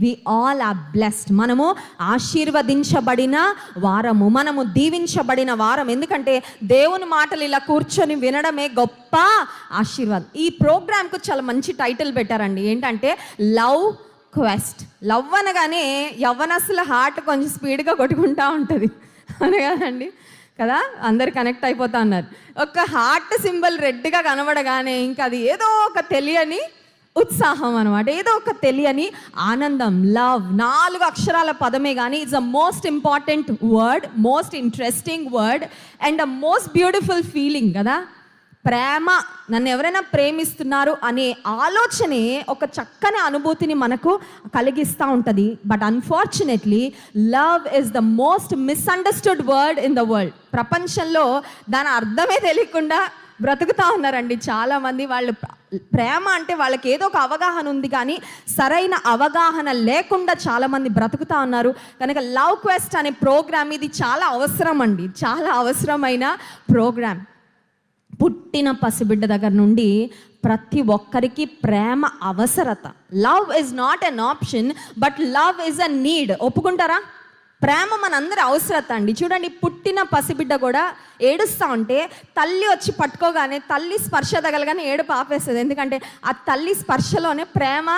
We all are blessed మనము ఆశీర్వదించబడిన వారము. మనము దీవించబడిన వారం. ఎందుకంటే దేవుని మాటలు ఇలా కూర్చొని వినడమే గొప్ప ఆశీర్వాదం. ఈ ప్రోగ్రామ్కు చాలా మంచి టైటిల్ పెట్టారండి. ఏంటంటే లవ్ క్వెస్ట్. లవ్ అనగానే యవ్వనస్సుల హార్ట్ కొంచెం స్పీడ్గా కొట్టుకుంటా ఉంటుంది. అనే కదండి? కదా? అందరు కనెక్ట్ అయిపోతా ఉన్నారు. ఒక హార్ట్ సింబల్ రెడ్గా కనబడగానే ఇంకా అది ఏదో ఒక తెలియని ఉత్సాహం అనమాట ఏదో ఒక తెలియని ఆనందం లవ్ నాలుగు అక్షరాల పదమే కానీ it's a most important word most interesting word and a most beautiful feeling కదా? ప్రేమ నన్ను ఎవరైనా ప్రేమిస్తున్నారు అనే ఆలోచనే ఒక చక్కని అనుభూతిని మనకు కలిగిస్తూ ఉంటుంది. But unfortunately love is the most misunderstood word in the world ప్రపంచంలో దాని అర్థమే తెలియకుండా బ్రతుకుతా ఉన్నారండి చాలామంది వాళ్ళు. ప్రేమ అంటే వాళ్ళకి ఏదో ఒక అవగాహన ఉంది కానీ సరైన అవగాహన లేకుండా చాలామంది బ్రతుకుతా ఉన్నారు. కనుక లవ్ క్వెస్ట్ అనే ప్రోగ్రామ్ ఇది చాలా అవసరం అండి చాలా అవసరమైన ప్రోగ్రామ్. పుట్టిన పసిబిడ్డ దగ్గర నుండి ప్రతి ఒక్కరికి ప్రేమ అవసరత. Love is not an option but love is a need ఒప్పుకుంటారా? ప్రేమ మనందరి అవసరత అండి. చూడండి పుట్టిన పసిబిడ్డ కూడా ఏడుస్తూ ఉంటే తల్లి వచ్చి పట్టుకోగానే తల్లి స్పర్శ తగలగానే ఏడుపు ఆపేస్తుంది. ఎందుకంటే ఆ తల్లి స్పర్శలోనే ప్రేమ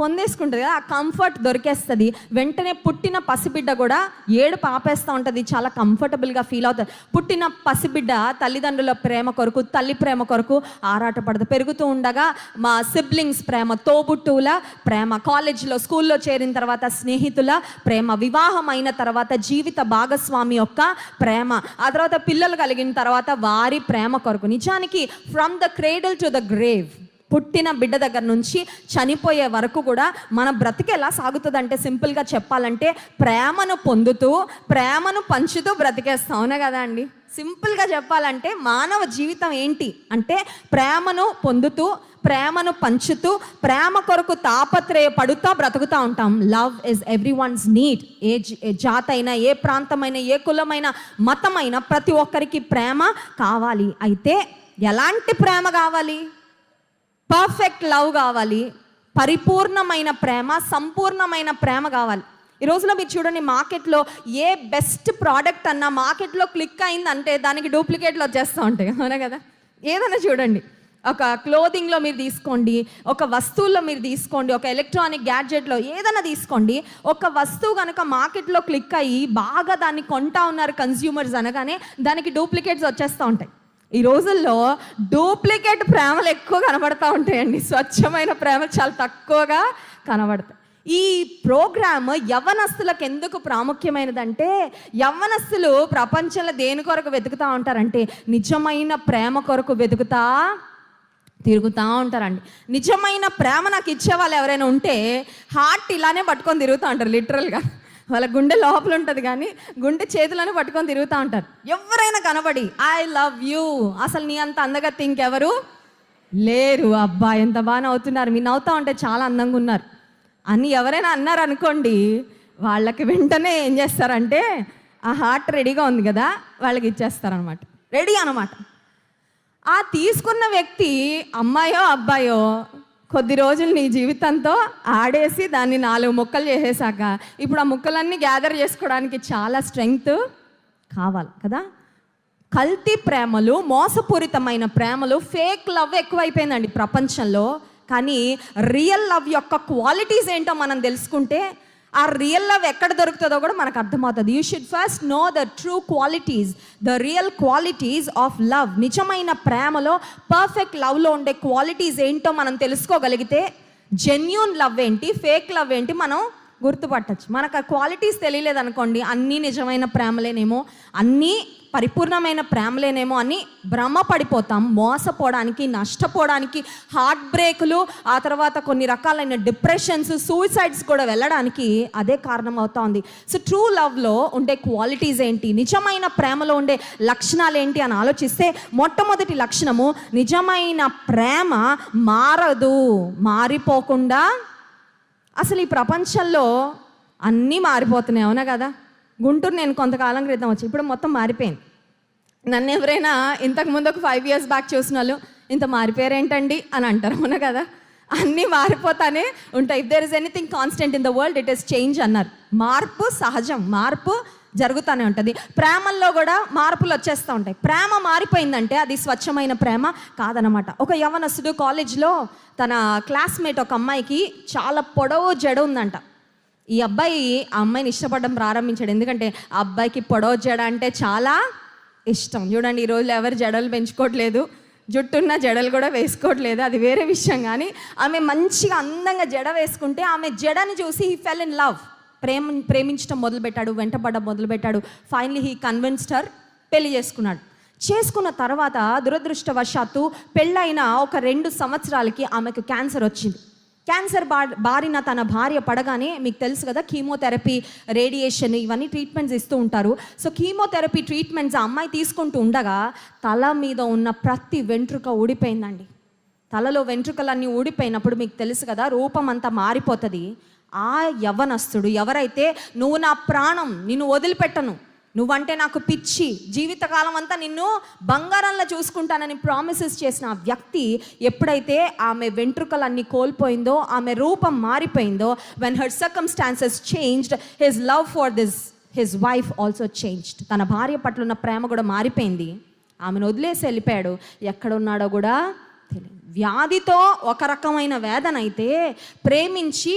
పొందేసుకుంటుంది కదా ఆ కంఫర్ట్ దొరికేస్తుంది. వెంటనే పుట్టిన పసిబిడ్డ కూడా ఏడు పాపేస్తూ ఉంటుంది చాలా కంఫర్టబుల్గా ఫీల్ అవుతుంది. పుట్టిన పసిబిడ్డ తల్లిదండ్రుల ప్రేమ కొరకు తల్లి ప్రేమ కొరకు ఆరాటపడదు. పెరుగుతూ ఉండగా మా సిబ్లింగ్స్ ప్రేమ తోబుట్టువుల ప్రేమ కాలేజీలో స్కూల్లో చేరిన తర్వాత స్నేహితుల ప్రేమ వివాహం అయిన తర్వాత జీవిత భాగస్వామి యొక్క ప్రేమ ఆ తర్వాత పిల్లలు కలిగిన తర్వాత వారి ప్రేమ కొరకు. నిజానికి from the cradle to the grave పుట్టిన బిడ్డ దగ్గర నుంచి చనిపోయే వరకు కూడా మన బ్రతికి ఎలా సాగుతుందంటే సింపుల్గా చెప్పాలంటే ప్రేమను పొందుతూ ప్రేమను పంచుతూ బ్రతికేస్తాం. అవునా కదా అండి? సింపుల్గా చెప్పాలంటే మానవ జీవితం ఏంటి అంటే ప్రేమను పొందుతూ ప్రేమను పంచుతూ ప్రేమ కొరకు తాపత్రయపడుతూ బ్రతుకుతూ ఉంటాం. Love is everyone's need ఏ ఏ జాత అయినా ఏ ప్రాంతమైన ఏ కులమైన మతమైన ప్రతి ఒక్కరికి ప్రేమ కావాలి. అయితే ఎలాంటి ప్రేమ కావాలి? పర్ఫెక్ట్ లవ్ కావాలి. పరిపూర్ణమైన ప్రేమ సంపూర్ణమైన ప్రేమ కావాలి. ఈ రోజున మీరు చూడండి మార్కెట్లో ఏ బెస్ట్ ప్రోడక్ట్ అన్నా మార్కెట్లో క్లిక్ అయిందంటే దానికి డూప్లికేట్లు వచ్చేస్తూ ఉంటాయి. అవునా కదా? ఏదైనా చూడండి. ఒక క్లోదింగ్లో మీరు తీసుకోండి ఒక వస్తువుల్లో మీరు తీసుకోండి ఒక ఎలక్ట్రానిక్ గ్యాడ్జెట్లో ఏదైనా తీసుకోండి ఒక వస్తువు కనుక మార్కెట్లో క్లిక్ అయ్యి బాగా దాన్ని కొంటా ఉన్నారు కన్స్యూమర్స్ అనగానే దానికి డూప్లికేట్స్ వచ్చేస్తూ ఉంటాయి. ఈ రోజుల్లో డూప్లికేట్ ప్రేమలు ఎక్కువ కనబడతా ఉంటాయండి. స్వచ్ఛమైన ప్రేమలు చాలా తక్కువగా కనబడతాయి. ఈ ప్రోగ్రామ్ యవ్వనస్తులకు ఎందుకు ప్రాముఖ్యమైనదంటే యవ్వనస్తులు ప్రపంచంలో దేని కొరకు వెతుకుతూ ఉంటారంటే నిజమైన ప్రేమ కొరకు వెతుకుతా తిరుగుతూ ఉంటారండి. నిజమైన ప్రేమ నాకు ఇచ్చే వాళ్ళు ఎవరైనా ఉంటే హార్ట్ ఇలానే పట్టుకొని తిరుగుతూ ఉంటారు లిటరల్గా వాళ్ళ గుండె లోపల ఉంటుంది కానీ గుండె చేతులను పట్టుకొని తిరుగుతూ ఉంటారు. ఎవరైనా కనబడి ఐ లవ్ యూ అసలు నీ అంత అందగత్తి ఇంకెవరు? లేరు. అబ్బా ఎంత బాగా నవ్వుతున్నారు. మీరు నవ్వుతూ ఉంటే చాలా అందంగా ఉన్నారు. అని ఎవరైనా అన్నారు అనుకోండి వాళ్ళకి వెంటనే ఏం చేస్తారంటే ఆ హార్ట్ రెడీగా ఉంది కదా వాళ్ళకి ఇచ్చేస్తారనమాట. రెడీ అనమాట. ఆ తీసుకున్న వ్యక్తి అమ్మాయో అబ్బాయో కొద్ది రోజులు నీ జీవితంతో ఆడేసి దాన్ని నాలుగు ముక్కలు చేసేసాక ఇప్పుడు ఆ ముక్కలన్నీ గ్యాదర్ చేసుకోవడానికి చాలా స్ట్రెంగ్త్ కావాలి కదా? కల్తీ ప్రేమలు మోసపూరితమైన ప్రేమలు ఫేక్ లవ్ ఎక్కువైపోయిందండి ప్రపంచంలో. కానీ రియల్ లవ్ యొక్క క్వాలిటీస్ ఏంటో మనం తెలుసుకుంటే ఆ రియల్ లవ్ ఎక్కడ దొరుకుతుందో కూడా మనకు అర్థమవుతుంది. You should first know the true qualities the real qualities of love నిజమైన ప్రేమలో పర్ఫెక్ట్ లవ్లో ఉండే క్వాలిటీస్ ఏంటో మనం తెలుసుకోగలిగితే జెన్యున్ లవ్ ఏంటి ఫేక్ లవ్ ఏంటి మనం గుర్తుపట్టచ్చు. మనకు ఆ క్వాలిటీస్ తెలియలేదు అనుకోండి అన్నీ నిజమైన ప్రేమలేనేమో అన్నీ పరిపూర్ణమైన ప్రేమలేనేమో అని భ్రమపడిపోతాం మోసపోవడానికి నష్టపోవడానికి హార్ట్ బ్రేకులు ఆ తర్వాత కొన్ని రకాలైన డిప్రెషన్స్ సూసైడ్స్ కూడా వెళ్ళడానికి అదే కారణం అవుతా ఉంది. సో ట్రూ లవ్లో ఉండే క్వాలిటీస్ ఏంటి? నిజమైన ప్రేమలో ఉండే లక్షణాలు ఏంటి అని ఆలోచిస్తే మొట్టమొదటి లక్షణము నిజమైన ప్రేమ మారదు మారిపోకుండా అసలు ఈ ప్రపంచంలో అన్నీ మారిపోతున్నాయి అవునా కదా? గుంటూరు నేను కొంతకాలం క్రితం వచ్చి ఇప్పుడు మొత్తం మారిపోయింది. నన్ను ఎవరైనా ఇంతకుముందు ఒక ఫైవ్ ఇయర్స్ బ్యాక్ చూసిన వాళ్ళు ఇంత మారిపోయారేంటండి? అని అంటారు అవునా కదా? అన్నీ మారిపోతానే ఉంటాయి. If there is anything constant in the world it is change అన్నారు. మార్పు సహజం మార్పు జరుగుతూనే ఉంటుంది. ప్రేమల్లో కూడా మార్పులు వచ్చేస్తూ ఉంటాయి. ప్రేమ మారిపోయిందంటే అది స్వచ్ఛమైన ప్రేమ కాదనమాట ఒక యవనస్తుడు కాలేజ్లో తన క్లాస్మేట్ ఒక అమ్మాయికి చాలా పొడవు జడ ఉందంట. ఈ అబ్బాయి ఆ అమ్మాయిని ఇష్టపడడం ప్రారంభించాడు. ఎందుకంటే ఆ అబ్బాయికి పొడవు జడ అంటే చాలా ఇష్టం. చూడండి ఈ రోజులు ఎవరు జడలు పెంచుకోవట్లేదు జుట్టున్న జడలు కూడా వేసుకోవట్లేదు అది వేరే విషయం. కానీ ఆమె మంచిగా అందంగా జడ వేసుకుంటే ఆమె జడని చూసి హీ ఫెల్ ఇన్ లవ్ ప్రేమ ప్రేమించడం మొదలుపెట్టాడు వెంటపడడం మొదలుపెట్టాడు. ఫైనలీ హీ కన్విన్స్డ్ హర్ పెళ్ళి చేసుకున్నాడు. చేసుకున్న తర్వాత దురదృష్టవశాత్తు పెళ్ళైన ఒక రెండు సంవత్సరాలకి ఆమెకు క్యాన్సర్ వచ్చింది. క్యాన్సర్ బా బారిన తన భార్య పడగానే మీకు తెలుసు కదా కీమోథెరపీ రేడియేషన్ ఇవన్నీ ట్రీట్మెంట్స్ ఇస్తూ ఉంటారు. సో కీమోథెరపీ ట్రీట్మెంట్స్ ఆ అమ్మాయి తీసుకుంటూ ఉండగా తల మీద ఉన్న ప్రతి వెంట్రుక ఊడిపోయిందండి. తలలో వెంట్రుకలన్నీ ఊడిపోయినప్పుడు మీకు తెలుసు కదా రూపం అంతా మారిపోతుంది. ఆ యవ్వనస్తుడు ఎవరైతే నువ్వు నా ప్రాణం నిన్ను వదిలిపెట్టను నువ్వంటే నాకు పిచ్చి. జీవితకాలం అంతా నిన్ను బంగారంలో చూసుకుంటానని ప్రామిసెస్ చేసిన ఆ వ్యక్తి ఎప్పుడైతే ఆమె వెంట్రుకలన్నీ కోల్పోయిందో ఆమె రూపం మారిపోయిందో when her circumstances changed his love for this his wife also changed తన భార్య పట్ల ఉన్న ప్రేమ కూడా మారిపోయింది. ఆమెను వదిలేసి వెళ్ళిపోయాడు. ఎక్కడ ఉన్నాడో కూడా తెలియదు వ్యాధితో ఒక రకమైన వేదన అయితే ప్రేమించి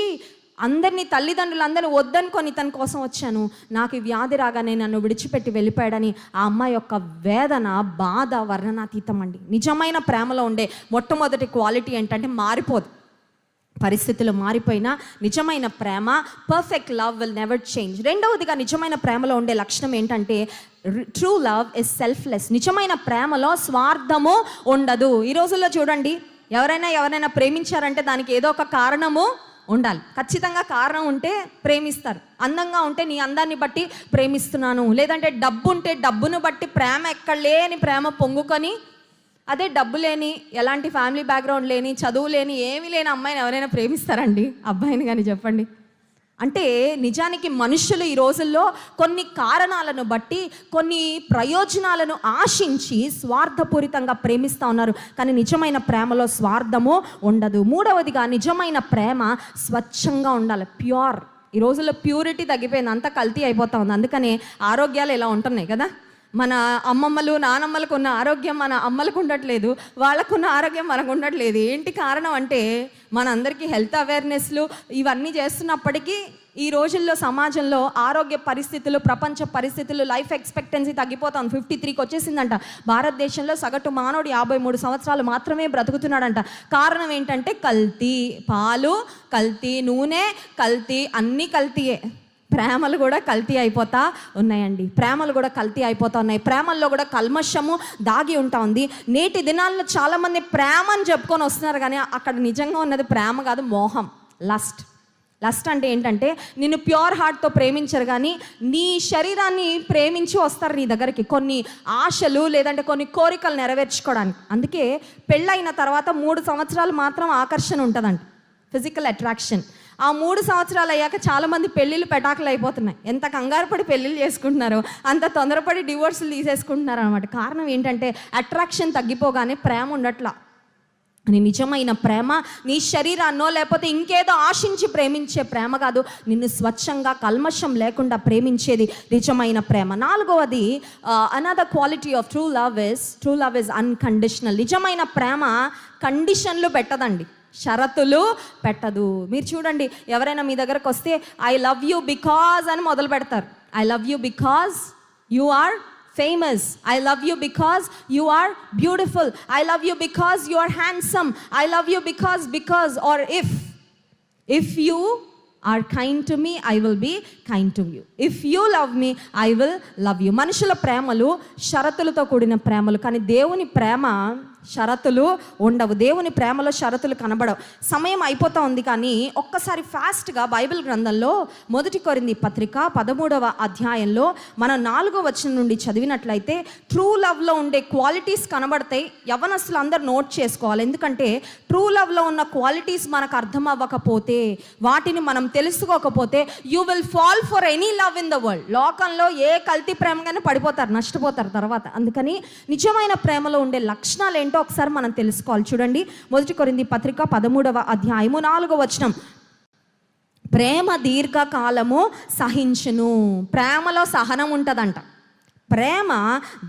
అందరినీ తల్లిదండ్రులందరూ వద్దనుకొని తన కోసం వచ్చాను. నాకు వ్యాధి రాగానే నన్ను విడిచిపెట్టి వెళ్ళిపోయాడని ఆ అమ్మాయి యొక్క వేదన బాధ వర్ణనాతీతం అండి. నిజమైన ప్రేమలో ఉండే మొట్టమొదటి క్వాలిటీ ఏంటంటే మారిపోదు. పరిస్థితులు మారిపోయినా నిజమైన ప్రేమ perfect love will never change రెండవదిగా నిజమైన ప్రేమలో ఉండే లక్షణం ఏంటంటే ట్రూ లవ్ ఇస్ సెల్ఫ్లెస్ నిజమైన ప్రేమలో స్వార్థము ఉండదు. ఈ రోజుల్లో చూడండి ఎవరైనా ఎవరైనా ప్రేమించారంటే దానికి ఏదో ఒక కారణము ఉండాలి. ఖచ్చితంగా కారణం ఉంటే ప్రేమిస్తారు. అందంగా ఉంటే నీ అందాన్ని బట్టి ప్రేమిస్తున్నాను. లేదంటే డబ్బు ఉంటే డబ్బును బట్టి ప్రేమ ఎక్కడ లేని ప్రేమ పొంగుకొని అదే డబ్బు లేని ఎలాంటి ఫ్యామిలీ బ్యాక్గ్రౌండ్ లేని చదువు లేని ఏమీ లేని అమ్మాయిని ఎవరైనా ప్రేమిస్తారండి? అబ్బాయిని కానీ చెప్పండి. అంటే నిజానికి మనుషులు ఈ రోజుల్లో కొన్ని కారణాలను బట్టి కొన్ని ప్రయోజనాలను ఆశించి స్వార్థపూరితంగా ప్రేమిస్తూ ఉన్నారు. కానీ నిజమైన ప్రేమలో స్వార్థము ఉండదు. మూడవదిగా నిజమైన ప్రేమ స్వచ్ఛంగా ఉండాలి. ప్యూర్. ఈ రోజుల్లో ప్యూరిటీ తగ్గిపోయింది. అంతా కల్తీ అయిపోతా ఉంది. అందుకనే ఆరోగ్యాలు ఇలా ఉంటున్నాయి కదా? మన అమ్మమ్మలు నానమ్మలకు ఉన్న ఆరోగ్యం మన అమ్మలకు ఉండట్లేదు వాళ్ళకున్న ఆరోగ్యం మనకు ఉండట్లేదు. ఏంటి కారణం అంటే మనందరికీ హెల్త్ అవేర్నెస్లు ఇవన్నీ చేస్తున్నప్పటికీ ఈ రోజుల్లో సమాజంలో ఆరోగ్య పరిస్థితులు ప్రపంచ పరిస్థితులు లైఫ్ ఎక్స్పెక్టెన్సీ తగ్గిపోతుంది ఫిఫ్టీ త్రీకి వచ్చేసిందంట. భారతదేశంలో సగటు మానవుడు యాభై మూడు సంవత్సరాలు మాత్రమే బ్రతుకుతున్నాడంట. కారణం ఏంటంటే కల్తీ పాలు కల్తీ నూనె కల్తీ అన్నీ కల్తీయే. ప్రేమలు కూడా కల్తీ అయిపోతా ఉన్నాయండి. ప్రేమలు కూడా కల్తీ అయిపోతా ఉన్నాయి. ప్రేమల్లో కూడా కల్మషము దాగి ఉంటా ఉంది. నేటి దినాల్లో చాలామంది ప్రేమ అని చెప్పుకొని వస్తున్నారు కానీ అక్కడ నిజంగా ఉన్నది ప్రేమ కాదు మోహం లస్ట్ లస్ట్ అంటే ఏంటంటే నిన్ను ప్యూర్ హార్ట్తో ప్రేమించరు కానీ నీ శరీరాన్ని ప్రేమించి వస్తారు నీ దగ్గరికి. కొన్ని ఆశలు లేదంటే కొన్ని కోరికలు నెరవేర్చుకోవడానికి. అందుకే పెళ్ళైన తర్వాత మూడు సంవత్సరాలు మాత్రం ఆకర్షణ ఉంటుందంట. ఫిజికల్ అట్రాక్షన్ ఆ మూడు సంవత్సరాలు అయ్యాక చాలామంది పెళ్ళిళ్ళు పెటాకులు అయిపోతున్నాయి. ఎంత కంగారు పడి పెళ్ళిళ్ళు చేసుకుంటున్నారో అంత తొందరపడి డివోర్సులు తీసేసుకుంటున్నారు అనమాట కారణం ఏంటంటే అట్రాక్షన్ తగ్గిపోగానే ప్రేమ ఉండట్లా నీ నిజమైన ప్రేమ నీ శరీరాన్నో లేకపోతే ఇంకేదో ఆశించి ప్రేమించే ప్రేమ కాదు. నిన్ను స్వచ్ఛంగా కల్మషం లేకుండా ప్రేమించేది నిజమైన ప్రేమ. నాలుగవది another quality of true love is true love is unconditional నిజమైన ప్రేమ కండిషన్లు పెట్టదండి. షరతులు పెట్టదు. మీరు చూడండి ఎవరైనా మీ దగ్గరకు వస్తే ఐ లవ్ యూ బికాజ్ అని మొదలు పెడతారు. I love you because you are famous I love you because you are beautiful I love you because you are handsome I love you because because are if if you are kind to me I will be kind to you if you love me I will love you మనుషుల ప్రేమలు షరతులతో కూడిన ప్రేమలు కానీ దేవుని ప్రేమ షరతులు ఉండవు. దేవుని ప్రేమలో షరతులు కనబడవు. సమయం అయిపోతా ఉంది కానీ ఒక్కసారి ఫాస్ట్గా బైబిల్ గ్రంథంలో మొదటి కొరింది పత్రిక పదమూడవ అధ్యాయంలో మనం నాలుగో వచనం నుండి చదివినట్లయితే ట్రూ లవ్లో ఉండే క్వాలిటీస్ కనబడతాయి. యవనస్తులు అందరు నోట్ చేసుకోవాలి. ఎందుకంటే ట్రూ లవ్లో ఉన్న క్వాలిటీస్ మనకు అర్థం అవ్వకపోతే వాటిని మనం తెలుసుకోకపోతే you will fall for any love in the world. లోకంలో ఏ కల్తీ ప్రేమగానే పడిపోతారు నష్టపోతారు తర్వాత. అందుకని నిజమైన ప్రేమలో ఉండే లక్షణాలు ఏంటి? ఏంటో ఒకసారి మనం తెలుసుకోవాలి. చూడండి మొదటి కొరింది పత్రిక పదమూడవ అధ్యాయము నాలుగవ వచనం. ప్రేమ దీర్ఘకాలము సహించును ప్రేమలో సహనం ఉంటుందంట. ప్రేమ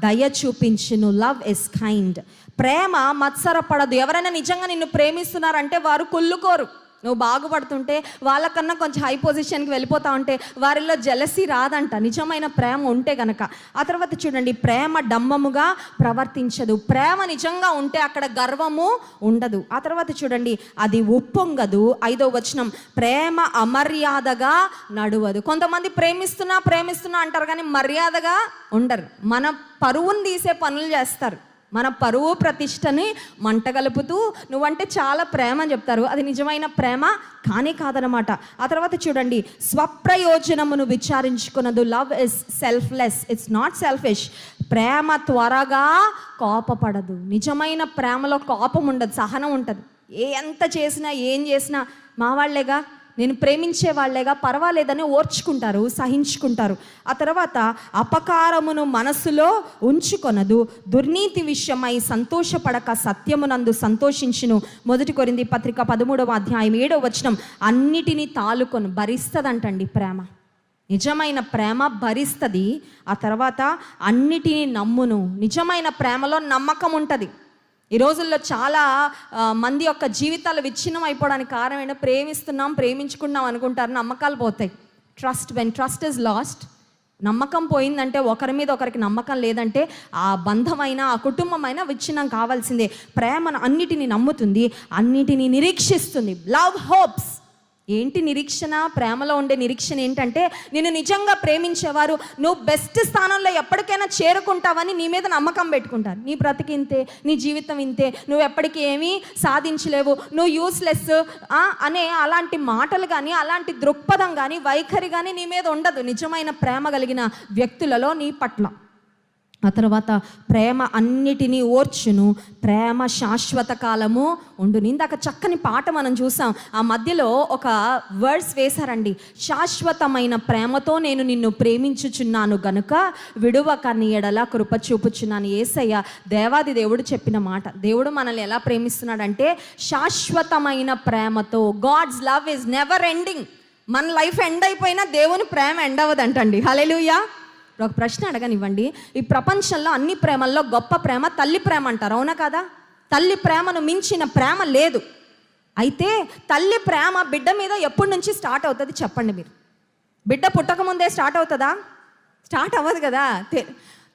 దయ చూపించును లవ్ ఇస్ కైండ్ ప్రేమ మత్సరపడదు. ఎవరైనా నిజంగా నిన్ను ప్రేమిస్తున్నారంటే వారు కుళ్ళుకోరు. నువ్వు బాగుపడుతుంటే వాళ్ళకన్నా కొంచెం హై పొజిషన్కి వెళ్ళిపోతా ఉంటే వారిలో జలసి రాదంట. నిజమైన ప్రేమ ఉంటే గనక. ఆ తర్వాత చూడండి ప్రేమ డంబముగా ప్రవర్తించదు. ప్రేమ నిజంగా ఉంటే అక్కడ గర్వము ఉండదు. ఆ తర్వాత చూడండి అది ఉప్పొంగదు. ఐదో వచనం ప్రేమ అమర్యాదగా నడవదు. కొంతమంది ప్రేమిస్తున్నా ప్రేమిస్తున్నా అంటారు కానీ మర్యాదగా ఉండరు. మన పరువును తీసే పనులు చేస్తారు. మన పరువు ప్రతిష్టని మంట కలుపుతూ నువ్వంటే చాలా ప్రేమ అని చెప్తారు. అది నిజమైన ప్రేమ కానీ కాదనమాట ఆ తర్వాత చూడండి స్వప్రయోజనమును విచారించుకున్నదు love is selfless it's not selfish ప్రేమ త్వరగా కోపపడదు. నిజమైన ప్రేమలో కోపం ఉండదు సహనం ఉంటుంది. ఏ ఎంత చేసినా ఏం చేసినా మా వాళ్ళేగా నేను ప్రేమించే వాళ్ళేగా పర్వాలేదని ఓర్చుకుంటారు సహించుకుంటారు. ఆ తర్వాత అపకారమును మనసులో ఉంచుకొనదు. దుర్నీతి విషయమై సంతోషపడక సత్యమునందు సంతోషించును. మొదటి కొరింది పత్రిక పదమూడవ అధ్యాయం ఏడవ వచనం అన్నిటినీ తాలుకొని భరిస్తుందంటండి ప్రేమ. నిజమైన ప్రేమ భరిస్తుంది ఆ తర్వాత అన్నిటినీ నమ్మును. నిజమైన ప్రేమలో నమ్మకం ఉంటుంది ఈ రోజుల్లో చాలా మంది యొక్క జీవితాలు విచ్ఛిన్నం అయిపోవడానికి కారణం ఏంటో ప్రేమిస్తున్నాం ప్రేమించుకున్నాం అనుకుంటారు నమ్మకాలు పోతాయి. Trust when trust is lost నమ్మకం పోయిందంటే ఒకరి మీద ఒకరికి నమ్మకం లేదంటే ఆ బంధమైన ఆ కుటుంబమైన విచ్ఛిన్నం కావాల్సిందే. ప్రేమను అన్నిటిని నమ్ముతుంది అన్నిటిని నిరీక్షిస్తుంది. లవ్ హోప్స్ ఏంటి నిరీక్షణ? ప్రేమలో ఉండే నిరీక్షణ ఏంటంటే నేను నిజంగా ప్రేమించేవారు నువ్వు బెస్ట్ స్థానంలో ఎప్పటికైనా చేరుకుంటావని నీ మీద నమ్మకం పెట్టుకుంటారు. నీ బ్రతికి ఇంతే నీ జీవితం ఇంతే నువ్వు ఎప్పటికీ ఏమీ సాధించలేవు నువ్వు యూస్లెస్ అనే అలాంటి మాటలు కానీ అలాంటి దృక్పథం కానీ వైఖరి కానీ నీ మీద ఉండదు. నిజమైన ప్రేమ కలిగిన వ్యక్తులలో నీ పట్ల. ఆ తర్వాత ప్రేమ అన్నిటినీ ఓర్చును. ప్రేమ శాశ్వత కాలము ఉండును ఇందాక చక్కని పాట మనం చూసాం. ఆ మధ్యలో ఒక వర్డ్స్ వేశారండి. శాశ్వతమైన ప్రేమతో నేను నిన్ను ప్రేమించుచున్నాను గనుక విడువకని ఎడలా కృప చూపుచున్నాను. ఏసయ్య దేవాది దేవుడు చెప్పిన మాట. దేవుడు మనల్ని ఎలా ప్రేమిస్తున్నాడంటే శాశ్వతమైన ప్రేమతో. God's love is never ending మన లైఫ్ ఎండ్ అయిపోయినా దేవుని ప్రేమ ఎండ్ అవ్వదంటండి. హలెలుయా ఇప్పుడు ఒక ప్రశ్న అడగనివ్వండి. ఈ ప్రపంచంలో అన్ని ప్రేమల్లో గొప్ప ప్రేమ తల్లి ప్రేమ అంటారు. అవునా కదా? తల్లి ప్రేమను మించిన ప్రేమ లేదు. అయితే తల్లి ప్రేమ బిడ్డ మీద ఎప్పటి నుంచి స్టార్ట్ అవుతుంది చెప్పండి మీరు. బిడ్డ పుట్టకముందే స్టార్ట్ అవుతుందా? స్టార్ట్ అవ్వదు కదా.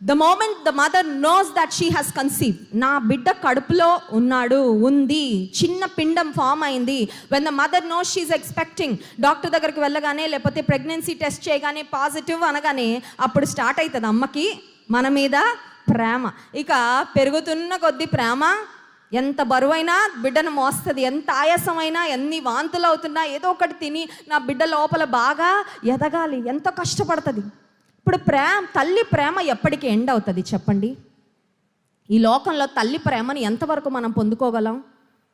The moment the mother knows that she has conceive నా బిడ్డ కడుపులో ఉన్నాడు ఉంది చిన్న పిండం ఫామ్ అయింది. When the mother knows she expecting doctor దగ్గరికి వెళ్ళగానే లేకపోతే ప్రెగ్నెన్సీ టెస్ట్ చేయగానే పాజిటివ్ అనగానే అప్పుడు స్టార్ట్ అవుతుంది అమ్మకి మన మీద ప్రేమ. ఇక పెరుగుతున్న కొద్ది ప్రేమ ఎంత బరువైనా బిడ్డను మోస్తుంది ఎంత ఆయాసమైనా ఎన్ని వాంతులు అవుతున్నా ఏదో ఒకటి తిని నా బిడ్డ లోపల బాగా ఎదగాలి ఎంతో కష్టపడుతుంది. ఇప్పుడు ప్రేమ తల్లి ప్రేమ ఎప్పటికీ ఎండ్ అవుతుంది చెప్పండి. ఈ లోకంలో తల్లి ప్రేమను ఎంతవరకు మనం పొందుకోగలం?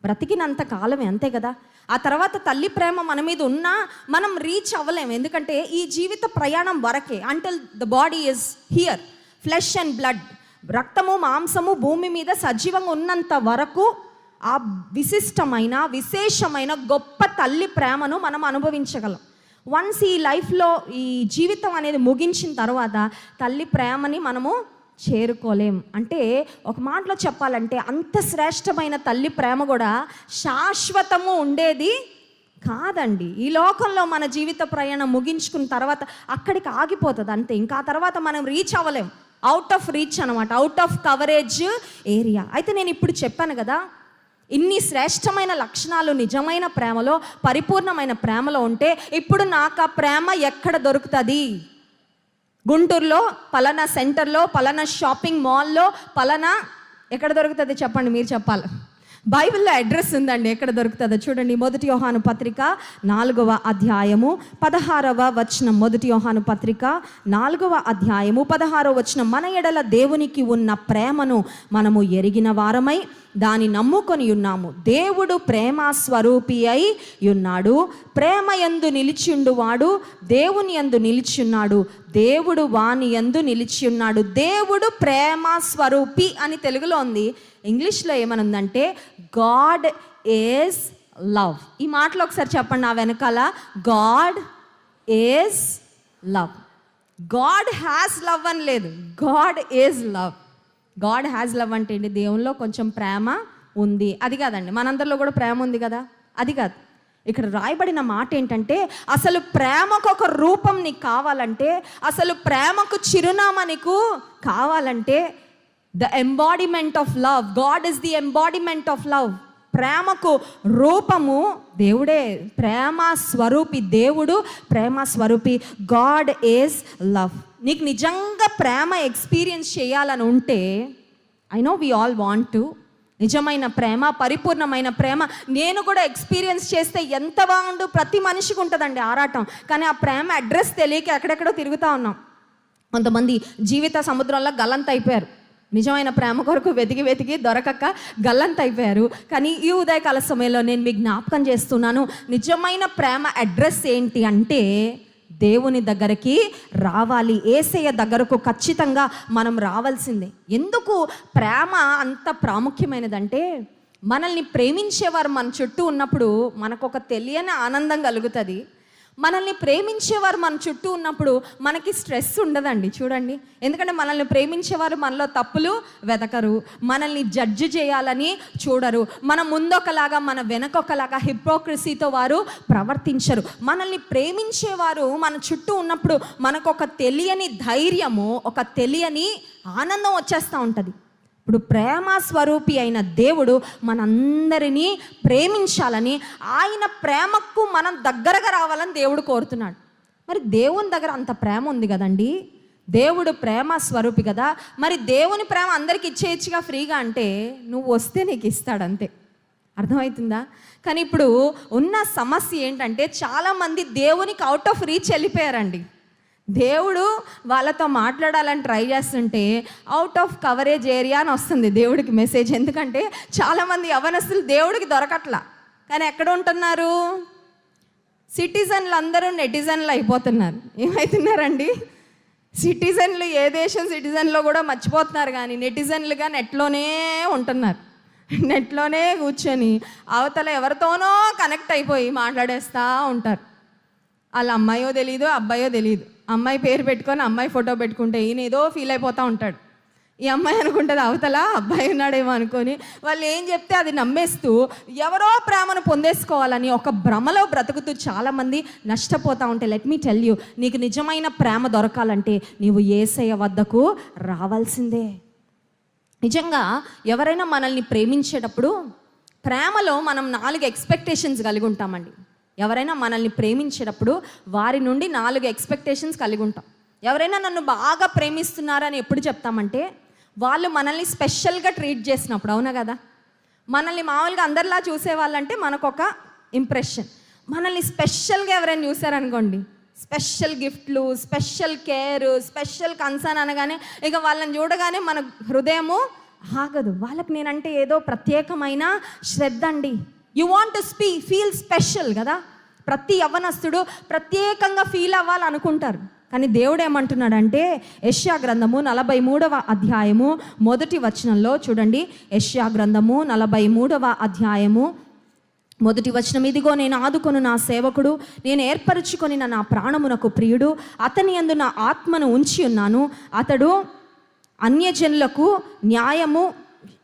బ్రతికినంత కాలమే అంతే కదా. ఆ తర్వాత తల్లి ప్రేమ మన మీద ఉన్నా మనం రీచ్ అవ్వలేం ఎందుకంటే ఈ జీవిత ప్రయాణం వరకే until the body is here flesh and blood రక్తము మాంసము భూమి మీద సజీవంగా ఉన్నంత వరకు ఆ విశిష్టమైన విశేషమైన గొప్ప తల్లి ప్రేమను మనం అనుభవించగలం. వన్స్ ఈ లైఫ్లో ఈ జీవితం అనేది ముగించిన తర్వాత తల్లి ప్రేమని మనము చేరుకోలేం. అంటే ఒక మాటలో చెప్పాలంటే అంత శ్రేష్టమైన తల్లి ప్రేమ కూడా శాశ్వతము ఉండేది కాదండి. ఈ లోకంలో మన జీవిత ప్రయాణం ముగించుకున్న తర్వాత అక్కడికి ఆగిపోతుంది అంతే. ఇంకా ఆ తర్వాత మనం రీచ్ అవ్వలేం. అవుట్ ఆఫ్ రీచ్ అనమాట అవుట్ ఆఫ్ కవరేజ్ ఏరియా అయితే నేను ఇప్పుడు చెప్పాను కదా ఇన్ని శ్రేష్టమైన లక్షణాలు నిజమైన ప్రేమలో పరిపూర్ణమైన ప్రేమలో ఉంటే ఇప్పుడు నాకు ఆ ప్రేమ ఎక్కడ దొరుకుతుంది? గుంటూరులో పలానా సెంటర్లో పలానా షాపింగ్ మాల్లో పలానా ఎక్కడ దొరుకుతుంది చెప్పండి మీరు చెప్పాలి. బైబిల్లో అడ్రస్ ఉందండి. ఎక్కడ దొరుకుతుందో? చూడండి మొదటి యోహాను పత్రిక నాలుగవ అధ్యాయము పదహారవ వచనం. మొదటి యోహాను పత్రిక నాలుగవ అధ్యాయము పదహారవ వచనం. మన ఎడల దేవునికి ఉన్న ప్రేమను మనము ఎరిగిన వారమై దాని నమ్ముకొని ఉన్నాము. దేవుడు ప్రేమ స్వరూపి అయి ఉన్నాడు. ప్రేమ యందు నిలిచిండువాడు దేవుని యందు నిలిచున్నాడు. దేవుడు వాని యందు నిలిచి ఉన్నాడు దేవుడు ప్రేమ స్వరూపి అని తెలుగులో ఉంది. ఇంగ్లీష్లో ఏమనుందంటే గాడ్ ఈజ్ లవ్ ఈ మాటలో ఒకసారి చెప్పండి నా వెనకాల. God is love God has love అని లేదు. God is love God has love అంటే ఏంటి? దేవునిలో కొంచెం ప్రేమ ఉంది. అది కాదండి. మనందరిలో కూడా ప్రేమ ఉంది కదా? అది కాదు. ఇక్కడ రాయబడిన మాట ఏంటంటే అసలు ప్రేమకు ఒక రూపం నీకు కావాలంటే అసలు ప్రేమకు చిరునామా నీకు కావాలంటే the embodiment of love God is the embodiment of love ప్రేమకు రూపము దేవుడే. ప్రేమ స్వరూపి దేవుడు ప్రేమ స్వరూపి. గాడ్ ఈజ్ లవ్ నీకు నిజంగా ప్రేమ ఎక్స్పీరియన్స్ చేయాలని ఉంటే I know we all want to నిజమైన ప్రేమ పరిపూర్ణమైన ప్రేమ. నేను కూడా ఎక్స్పీరియన్స్ చేస్తే ఎంత బాగుండు? ప్రతి మనిషికి ఉంటుందండి ఆరాటం. కానీ ఆ ప్రేమ అడ్రస్ తెలియక ఎక్కడెక్కడో తిరుగుతూ ఉన్నాం. కొంతమంది జీవిత సముద్రంలో గలంత అయిపోయారు. నిజమైన ప్రేమ కొరకు వెతికి వెతికి దొరకక గల్లంత అయిపోయారు. కానీ ఈ ఉదయకాల సమయంలో నేను మీకు జ్ఞాపకం చేస్తున్నాను. నిజమైన ప్రేమ అడ్రస్ ఏంటి అంటే దేవుని దగ్గరికి రావాలి. ఏసయ్య దగ్గరకు ఖచ్చితంగా మనం రావాల్సిందే. ఎందుకు ప్రేమ అంత ప్రాముఖ్యమైనదంటే మనల్ని ప్రేమించేవారు మన చుట్టూ ఉన్నప్పుడు మనకు ఒక తెలియని ఆనందం కలుగుతుంది. మనల్ని ప్రేమించేవారు మన చుట్టూ ఉన్నప్పుడు మనకి స్ట్రెస్ ఉండదండి చూడండి. ఎందుకంటే మనల్ని ప్రేమించేవారు మనలో తప్పులు వెతకరు మనల్ని జడ్జి చేయాలని చూడరు. మన ముందొకలాగా మన వెనకొకలాగా హిప్రోక్రసీతో వారు ప్రవర్తించరు. మనల్ని ప్రేమించేవారు మన చుట్టూ ఉన్నప్పుడు మనకు ఒక తెలియని ధైర్యము ఒక తెలియని ఆనందం వచ్చేస్తూ ఉంటుంది. ఇప్పుడు ప్రేమ స్వరూపి అయిన దేవుడు మనందరినీ ప్రేమించాలని ఆయన ప్రేమకు మనం దగ్గరగా రావాలని దేవుడు కోరుతున్నాడు. మరి దేవుని దగ్గర అంత ప్రేమ ఉంది కదండి? దేవుడు ప్రేమ స్వరూపి కదా? మరి దేవుని ప్రేమ అందరికి ఇచ్చేయచ్చుగా ఫ్రీగా అంటే నువ్వు వస్తే నీకు ఇస్తాడు అంతే అర్థమవుతుందా? కానీ ఇప్పుడు ఉన్న సమస్య ఏంటంటే చాలామంది దేవునికి అవుట్ ఆఫ్ రీచ్ వెళ్ళిపోయారండి. దేవుడు వాళ్ళతో మాట్లాడాలని ట్రై చేస్తుంటే అవుట్ ఆఫ్ కవరేజ్ ఏరియా అని వస్తుంది దేవుడికి మెసేజ్ ఎందుకంటే చాలామంది యవనస్తులు దేవుడికి దొరకట్లా. కానీ ఎక్కడ ఉంటున్నారు? సిటిజన్లు అందరూ నెటిజన్లు అయిపోతున్నారు. ఏమవుతున్నారండి సిటిజన్లు ఏ దేశం సిటిజన్లో కూడా మర్చిపోతున్నారు కానీ నెటిజన్లుగా నెట్లోనే ఉంటున్నారు. నెట్లోనే కూర్చొని అవతల ఎవరితోనో కనెక్ట్ అయిపోయి మాట్లాడేస్తూ ఉంటారు. వాళ్ళ అమ్మాయో తెలియదు అబ్బాయో తెలియదు అమ్మాయి పేరు పెట్టుకొని అమ్మాయి ఫోటో పెట్టుకుంటే ఈయన ఏదో ఫీల్ అయిపోతూ ఉంటాడు. ఈ అమ్మాయి అనుకుంటుంది అవతల అబ్బాయి ఉన్నాడేమో అనుకొని వాళ్ళు ఏం చెప్తే అది నమ్మేస్తూ ఎవరో ప్రేమను పొందేసుకోవాలని ఒక భ్రమలో బ్రతుకుతూ చాలామంది నష్టపోతూ ఉంటే లెట్ మీ టెల్ యూ నీకు నిజమైన ప్రేమ దొరకాలంటే నీవు ఏసయ్య వద్దకు రావాల్సిందే. నిజంగా ఎవరైనా మనల్ని ప్రేమించేటప్పుడు ప్రేమలో మనం నాలుగు ఎక్స్పెక్టేషన్స్ కలిగి ఉంటామండి. ఎవరైనా మనల్ని ప్రేమించేటప్పుడు వారి నుండి నాలుగు ఎక్స్పెక్టేషన్స్ కలిగి ఉంటాం. ఎవరైనా నన్ను బాగా ప్రేమిస్తున్నారని ఎప్పుడు చెప్తామంటే వాళ్ళు మనల్ని స్పెషల్గా ట్రీట్ చేసినప్పుడు అవునా కదా? మనల్ని మామూలుగా అందరిలా చూసేవాళ్ళంటే మనకు ఒక ఇంప్రెషన్ మనల్ని స్పెషల్గా ఎవరైనా చూసారనుకోండి స్పెషల్ గిఫ్ట్లు స్పెషల్ కేర్ స్పెషల్ కన్సర్న్ అనగానే ఇక వాళ్ళని చూడగానే మన హృదయము ఆగదు. వాళ్ళకి నేనంటే ఏదో ప్రత్యేకమైన శ్రద్ధ అండి. You want to spe feel special కదా? ప్రతి యవనస్తుడు ప్రత్యేకంగా ఫీల్ అవ్వాలనుకుంటారు. కానీ దేవుడు ఏమంటున్నాడంటే యష్యా గ్రంథము నలభై మూడవ అధ్యాయము మొదటి వచనంలో చూడండి. యష్యా గ్రంథము నలభై మూడవ అధ్యాయము మొదటి వచనం ఇదిగో నేను ఆదుకొను నా సేవకుడు నేను ఏర్పరచుకొని నా ప్రాణమునకు ప్రియుడు అతని యందు నా ఆత్మను ఉంచి ఉన్నాను. అతడు అన్యజనులకు న్యాయము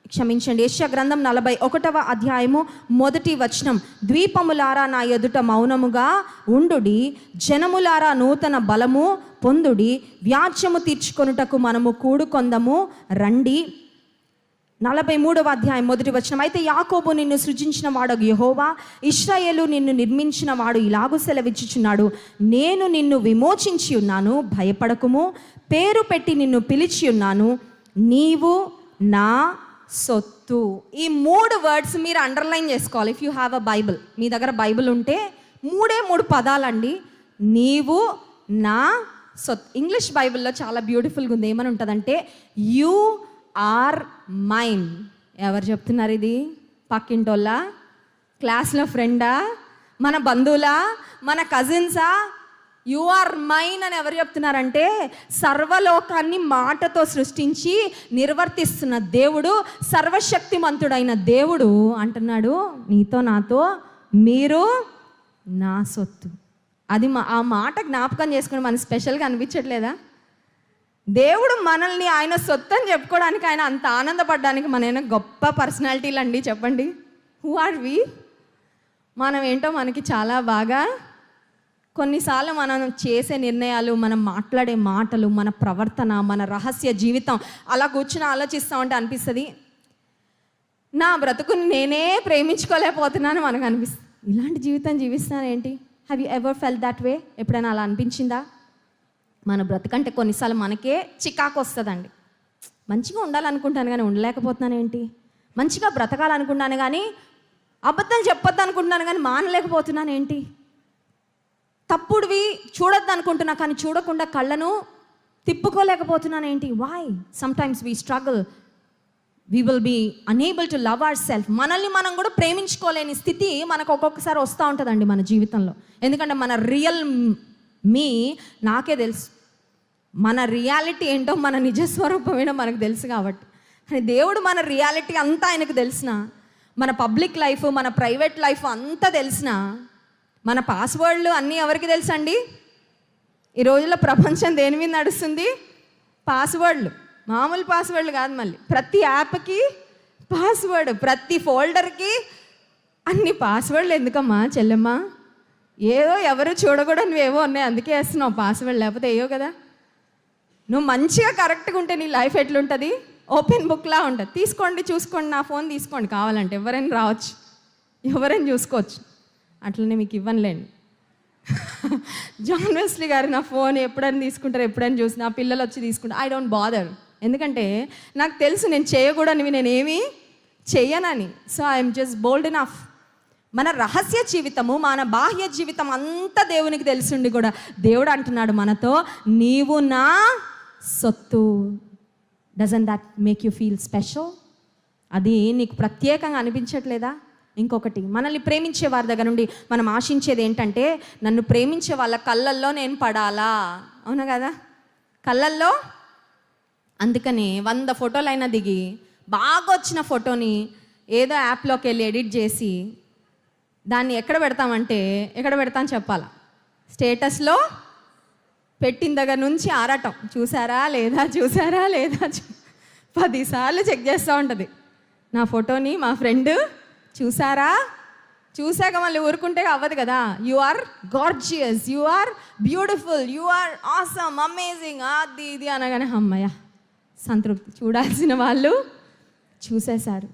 క్షమించండి. యశ్యా గ్రంథం నలభై ఒకటవ అధ్యాయము మొదటి వచనం. ద్వీపములారా నా ఎదుట మౌనముగా ఉండుడి. జనములారా నూతన బలము పొందుడి. వ్యాజ్యము తీర్చుకొనుటకు మనము కూడుకొందము. రండి. నలభై మూడవ అధ్యాయం మొదటి వచనం. అయితే యాకోబు నిన్ను సృజించిన వాడు యహోవా. ఇస్రాయేలు నిన్ను నిర్మించిన వాడు ఇలాగు సెలవిచ్చుచున్నాడు. నేను నిన్ను విమోచించి ఉన్నాను భయపడకుము. పేరు పెట్టి నిన్ను పిలిచి ఉన్నాను. నీవు నా సొత్తు. ఈ మూడు వర్డ్స్ మీరు అండర్లైన్ చేసుకోవాలి. If you have a Bible మీ దగ్గర బైబిల్ ఉంటే మూడే మూడు పదాలండి. నీవు నా సొత్. ఇంగ్లీష్ బైబిల్లో చాలా బ్యూటిఫుల్గా ఉంది. ఏమని ఉంటుందంటే యూ ఆర్ మైన్ ఎవరు చెప్తున్నారు ఇది? పక్కింటోళ్ళ? క్లాస్లో ఫ్రెండా మన బంధువులా? మన కజిన్సా యు ఆర్ మైన్ అని ఎవరు చెప్తున్నారంటే సర్వలోకాన్ని మాటతో సృష్టించి నిర్వర్తిస్తున్న దేవుడు సర్వశక్తిమంతుడైన దేవుడు అంటున్నాడు నీతో నాతో మీరు నా సొత్తు. అది మా ఆ మాట జ్ఞాపకం చేసుకుని మనకు స్పెషల్గా అనిపించట్లేదా? దేవుడు మనల్ని ఆయన సొత్తు అని చెప్పుకోవడానికి ఆయన అంత ఆనందపడడానికి మన ఏమైనా గొప్ప పర్సనాలిటీలు అండి చెప్పండి. హూ ఆర్ వి మనం ఏంటో మనకి చాలా బాగా కొన్నిసార్లు మనం చేసే నిర్ణయాలు మనం మాట్లాడే మాటలు మన ప్రవర్తన మన రహస్య జీవితం అలా కూర్చుని ఆలోచిస్తూ ఉంటే అనిపిస్తుంది నా బ్రతుకుని నేనే ప్రేమించుకోలేకపోతున్నాను మనకు అనిపిస్తుంది. ఇలాంటి జీవితం జీవిస్తాను ఏంటి have you ever felt that way ఎప్పుడైనా అలా అనిపించిందా? మన బ్రతకంటే కొన్నిసార్లు మనకే చికాకు వస్తుందండి. మంచిగా ఉండాలనుకుంటాను కానీ ఉండలేకపోతున్నాను ఏంటి మంచిగా బ్రతకాలనుకుంటున్నాను కానీ అబద్ధం చెప్పొద్దు అనుకుంటున్నాను కానీ మానలేకపోతున్నాను ఏంటి తప్పుడువి చూడొద్దు అనుకుంటున్నా కానీ చూడకుండా కళ్ళను తిప్పుకోలేకపోతున్నాను ఏంటి why sometimes we struggle we will be unable to love our self మనల్ని మనం కూడా ప్రేమించుకోలేని స్థితి మనకు ఒక్కొక్కసారి వస్తూ ఉంటుందండి మన జీవితంలో. ఎందుకంటే మన రియల్ మీ నాకే తెలుసు. మన రియాలిటీ ఏంటో మన నిజస్వరూపం ఏంటో మనకు తెలుసు కాబట్టి. కానీ దేవుడు మన రియాలిటీ అంతా ఆయనకు తెలిసిన మన పబ్లిక్ లైఫ్ మన ప్రైవేట్ లైఫ్ అంతా తెలిసినా మన పాస్వర్డ్లు అన్నీ ఎవరికి తెలుసండి? ఈ రోజుల్లో ప్రపంచం దేని మీద నడుస్తుంది? పాస్వర్డ్లు మామూలు పాస్వర్డ్లు కాదు మళ్ళీ. ప్రతి యాప్కి పాస్వర్డ్ ప్రతి ఫోల్డర్కి అన్ని పాస్వర్డ్లు ఎందుకమ్మా చెల్లెమ్మా? ఏదో ఎవరు చూడకూడదు ఏవో ఉన్నాయి అందుకే వేస్తున్నావు పాస్వర్డ్ లేకపోతే ఏయో కదా. నువ్వు మంచిగా కరెక్ట్గా ఉంటే నీ లైఫ్ ఎట్లుంటుంది? ఓపెన్ బుక్లా ఉంటుంది. తీసుకోండి చూసుకోండి నా ఫోన్ తీసుకోండి. కావాలంటే ఎవరైనా రావచ్చు. ఎవరైనా చూసుకోవచ్చు. అట్లనే మీకు ఇవ్వనులేండి. జాన్ వెస్లీ గారు నా ఫోన్ ఎప్పుడైనా తీసుకుంటారు ఎప్పుడైనా చూసి నా పిల్లలు వచ్చి తీసుకుంటారు ఐ డోంట్ బాదర్. ఎందుకంటే నాకు తెలుసు నేను చేయకూడనివి నేనేమి చెయ్యనని. So I'm just bold enough మన రహస్య జీవితము మన బాహ్య జీవితం అంతా దేవునికి తెలిసిండి కూడా. దేవుడు అంటున్నాడు మనతో నీవు నా సొత్తు. Doesn't that make you feel special అది నీకు ప్రత్యేకంగా అనిపించట్లేదా? ఇంకొకటి మనల్ని ప్రేమించే వారి దగ్గర నుండి మనం ఆశించేది ఏంటంటే నన్ను ప్రేమించే వాళ్ళ కళ్ళల్లో నేను పడాలా? అవునా కదా? కళ్ళల్లో? అందుకని వంద ఫోటోలైనా దిగి బాగా వచ్చిన ఫోటోని ఏదో యాప్లోకి వెళ్ళి ఎడిట్ చేసి దాన్ని ఎక్కడ పెడతామంటే ఎక్కడ పెడతాం చెప్పాలా. స్టేటస్లో పెట్టిన దగ్గర నుంచి ఆరాటం. చూసారా లేదా? చూసారా లేదా? పదిసార్లు చెక్ చేస్తూ ఉంటుంది. నా ఫోటోని మా ఫ్రెండ్ చూసారా? చూశాక మళ్ళీ ఊరుకుంటే అవ్వదు కదా. You are gorgeous you are beautiful you are awesome amazing అది ఇది అనగానే అమ్మయ్య సంతృప్తి. చూడాల్సిన వాళ్ళు చూసేశారు.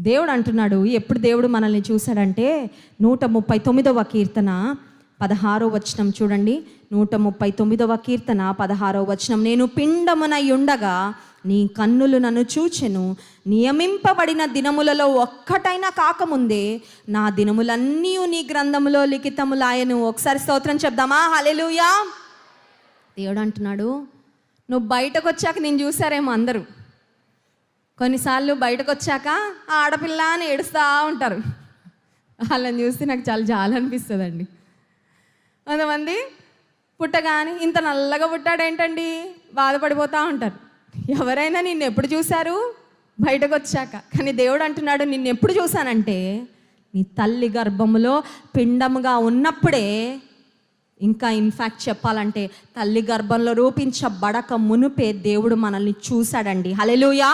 దేవుడు అంటున్నాడు ఎప్పుడు దేవుడు మనల్ని చూశాడంటే నూట ముప్పై తొమ్మిదవ కీర్తన పదహారో వచనం చూడండి. నూట ముప్పై తొమ్మిదవ కీర్తన పదహారో వచనం. నేను పిండమునై ఉండగా నీ కన్నులు నన్ను చూచెను. నియమింపబడిన దినములలో ఒక్కటైనా కాకముందే నా దినములన్నీ నీ గ్రంథములో లిఖితములాయను. ఒకసారి స్తోత్రం చెప్దామా? హలెలుయా దేవుడు అంటున్నాడు నువ్వు బయటకు వచ్చాక నేను చూసారేమో అందరూ. కొన్నిసార్లు బయటకు వచ్చాక ఆ ఆడపిల్ల అని ఏడుస్తూ ఉంటారు. వాళ్ళని చూస్తే నాకు చాలా జాలి అనిపిస్తుందండి. కొంతమంది పుట్టగాని ఇంత నల్లగా పుట్టాడేంటండి? బాధపడిపోతూ ఉంటారు. ఎవరైనా నిన్ను ఎప్పుడు చూశారు? బయటకు వచ్చాక కానీ దేవుడు అంటున్నాడు నిన్ను ఎప్పుడు చూశానంటే నీ తల్లి గర్భములో పిండముగా ఉన్నప్పుడే ఇంకా ఇన్ఫ్యాక్ట్ చెప్పాలంటే తల్లి గర్భంలో రూపించబడక మునుపే దేవుడు మనల్ని చూశాడండి. హలెలుయా